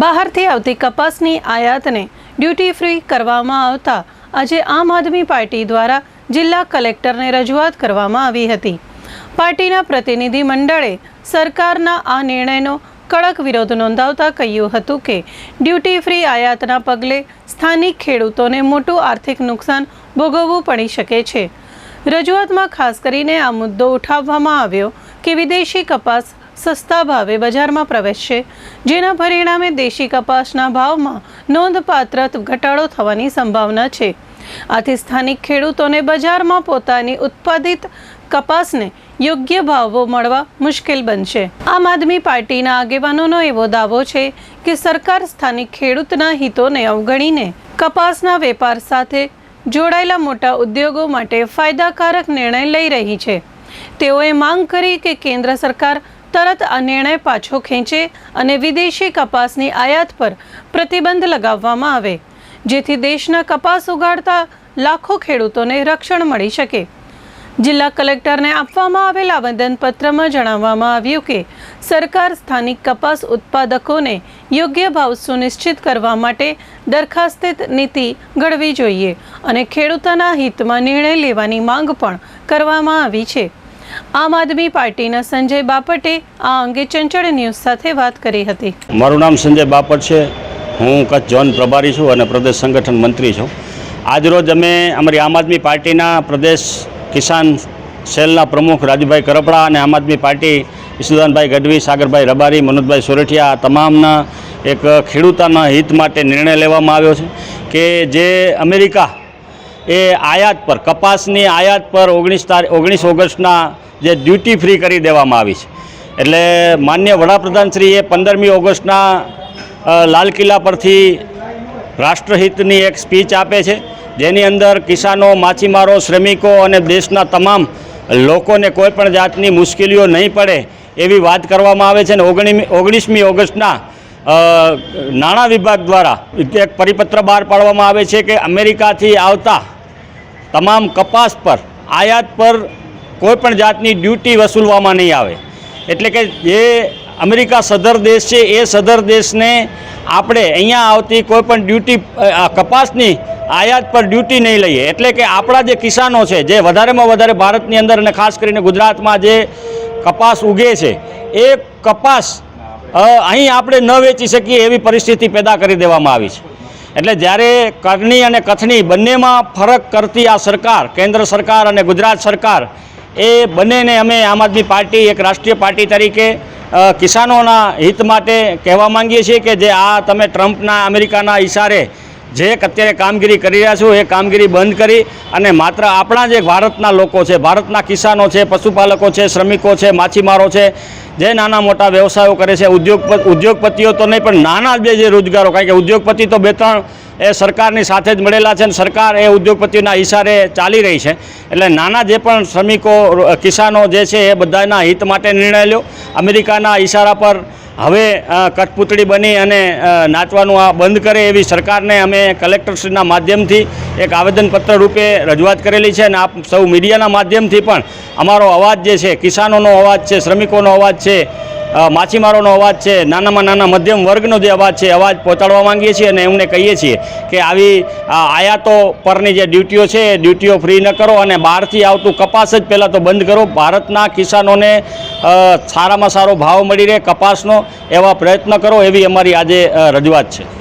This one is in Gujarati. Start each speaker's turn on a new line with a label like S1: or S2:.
S1: બહારથી આવતી કપાસની આયાતને ડ્યુટી ફ્રી કરવામાં આવતા આજે આમ આદમી પાર્ટી દ્વારા જિલ્લા કલેક્ટરને રજૂઆત કરવામાં આવી હતી. પાર્ટીના પ્રતિનિધિ મંડળે સરકારના આ નિર્ણયનો કડક વિરોધ નોંધાવતા કહ્યું હતું કે, ડ્યુટી ફ્રી આયાતના પગલે સ્થાનિક ખેડૂતોને મોટું આર્થિક નુકસાન ભોગવવું પડી શકે છે. રજૂઆતમાં ખાસ કરીને આ મુદ્દો ઉઠાવવામાં આવ્યો કે વિદેશી કપાસ સસ્તા ભાવે બજારમાં પ્રવેશશે જેના પરિણામે દેશી કપાસના ભાવમાં નોંધપાત્ર ઘટાડો થવાની સંભાવના છે. આથી સ્થાનિક ખેડૂતોને બજારમાં પોતાની ઉત્પાદિત કપાસને યોગ્ય ભાવો મળવા મુશ્કેલ બનશે. આમ આદમી પાર્ટીના આગેવાનોનો એવો દાવો છે કે સરકાર સ્થાનિક ખેડૂતના હિતોને અવગણીને કપાસના વેપાર સાથે જોડાયેલા મોટા ઉદ્યોગો માટે ફાયદાકારક નિર્ણય લઈ રહી છે. તેઓએ માંગ કરી કે કેન્દ્ર સરકાર તરત આ નિર્ણય પાછો ખેંચે અને વિદેશી કપાસની આયાત પર પ્રતિબંધ લગાવવામાં આવે, જેથી દેશના કપાસ ઉગાડતા લાખો ખેડૂતોને રક્ષણ મળી શકે. જિલ્લા કલેક્ટરને આપવામાં આવેલ આવેદનપત્રમાં જણાવવામાં આવ્યું કે, સરકાર સ્થાનિક કપાસ ઉત્પાદકોને યોગ્ય ભાવ સુનિશ્ચિત કરવા માટે દરખાસ્તિત નીતિ ઘડવી જોઈએ અને ખેડૂતોના હિતમાં નિર્ણય લેવાની માંગ પણ કરવામાં આવી છે. આમ આદમી પાર્ટીના સંજય બાપટે આ અંગે ચંચળ ન્યૂઝ સાથે વાત કરી હતી.
S2: મારું નામ સંજય બાપટ છે. હું કચ્છ ઝોન પ્રભારી છું અને પ્રદેશ સંગઠન મંત્રી છું. આજરોજ અમે અમારી આમ આદમી પાર્ટીના પ્રદેશ કિસાન સેલના પ્રમુખ રાજુભાઈ કરપડા અને આમ આદમી પાર્ટી ઈશુદાનભાઈ ગઢવી, સાગરભાઈ રબારી, મનોજભાઈ સોરઠિયા તમામના એક ખેડૂતોના હિત માટે નિર્ણય લેવામાં આવ્યો છે કે જે અમેરિકા એ આયાત પર, કપાસની આયાત પર ઓગણીસ તારીખ ઓગણીસ ઓગસ્ટના જે ડ્યુટી ફ્રી કરી દેવામાં આવી છે. એટલે માન્ય વડાપ્રધાનશ્રીએ પંદરમી ઓગસ્ટના લાલ કિલ્લા પરથી રાષ્ટ્રહિતની એક સ્પીચ આપે છે, જેની અંદર કિસાનો, માછીમારો, શ્રમિકો અને દેશના તમામ લોકોને કોઈપણ જાતની મુશ્કેલીઓ નહીં પડે એવી વાત કરવામાં આવે છે અને ઓગણી ઓગણીસમી ઓગસ્ટના નાણાં વિભાગ દ્વારા એક પરિપત્ર બહાર પાડવામાં આવે છે કે અમેરિકાથી આવતા તમામ કપાસ પર, આયાત પર કોઈપણ જાતની ડ્યુટી વસૂલવામાં નહીં આવે. એટલે કે જે અમેરિકા સદર દેશ છે, એ સદર દેશને આપણે અહીંયા આવતી કોઈપણ ડ્યુટી કપાસની આયાત પર ડ્યુટી નહીં લઈએ. એટલે કે આપણા જે કિસાનો છે, જે વધારેમાં વધારે ભારતની અંદર અને ખાસ કરીને ગુજરાતમાં જે કપાસ ઉગે છે, એ કપાસ અહીં આપણે ન વેચી શકીએ એવી પરિસ્થિતિ પેદા કરી દેવામાં આવી છે. એટલે જ્યારે કરણી અને કથની બંનેમાં ફરક કરતી આ સરકાર, કેન્દ્ર સરકાર અને ગુજરાત સરકાર, એ બંનેને અમે આમ આદમી પાર્ટી, એક રાષ્ટ્રીય પાર્ટી તરીકે કિસાનોના હિત માટે કહેવા માંગીએ છીએ કે જે આ તમે ટ્રમ્પના, અમેરિકાના ઈશારે જે અત્યારે કામગીરી કરી રહ્યા છો, એ કામગીરી બંધ કરી અને માત્ર આપણા જે ભારતના લોકો છે, ભારતના કિસાનો છે, પશુપાલકો છે, શ્રમિકો છે, માછીમારો છે જે નાના મોટા વ્યવસાયો કરે છે, ઉદ્યોગ ઉદ્યોગપતિઓ તો નહીં, પણ નાના જે જે રોજગારો, કારણ કે ઉદ્યોગપતિ તો બે ત્રણ એ સરકારની સાથે જ મળેલા છે અને સરકાર એ ઉદ્યોગપતિઓના ઈશારે ચાલી રહી છે. એટલે નાના જે પણ શ્રમિકો, કિસાનો જે છે, એ બધાના હિત માટે નિર્ણય લ્યો. અમેરિકાના ઈશારા પર હવે કઠપુતળી બની અને નાચવાનું આ બંધ કરે એવી સરકારને અમે કલેક્ટરશ્રીના માધ્યમથી એક આવેદનપત્ર રૂપે રજૂઆત કરેલી છે અને આપ સૌ મીડિયાના માધ્યમથી પણ અમારો અવાજ જે છે, કિસાનોનો અવાજ છે, શ્રમિકોનો અવાજ છે માછીમારોનો અવાજ છે, નાનામાં નાના મધ્યમ વર્ગનો જે અવાજ છે, અવાજ પહોંચાડવા માંગીએ છીએ અને એમને કહીએ છીએ કે આવી આયાતો પરની જે ડ્યુટીઓ છે, એ ડ્યુટીઓ ફ્રી ન કરો અને બહારથી આવતું કપાસ જ પહેલાં તો બંધ કરો. ભારતના કિસાનોને સારામાં સારો ભાવ મળી રહે કપાસનો એવા પ્રયત્ન કરો એવી અમારી આજે રજૂઆત છે.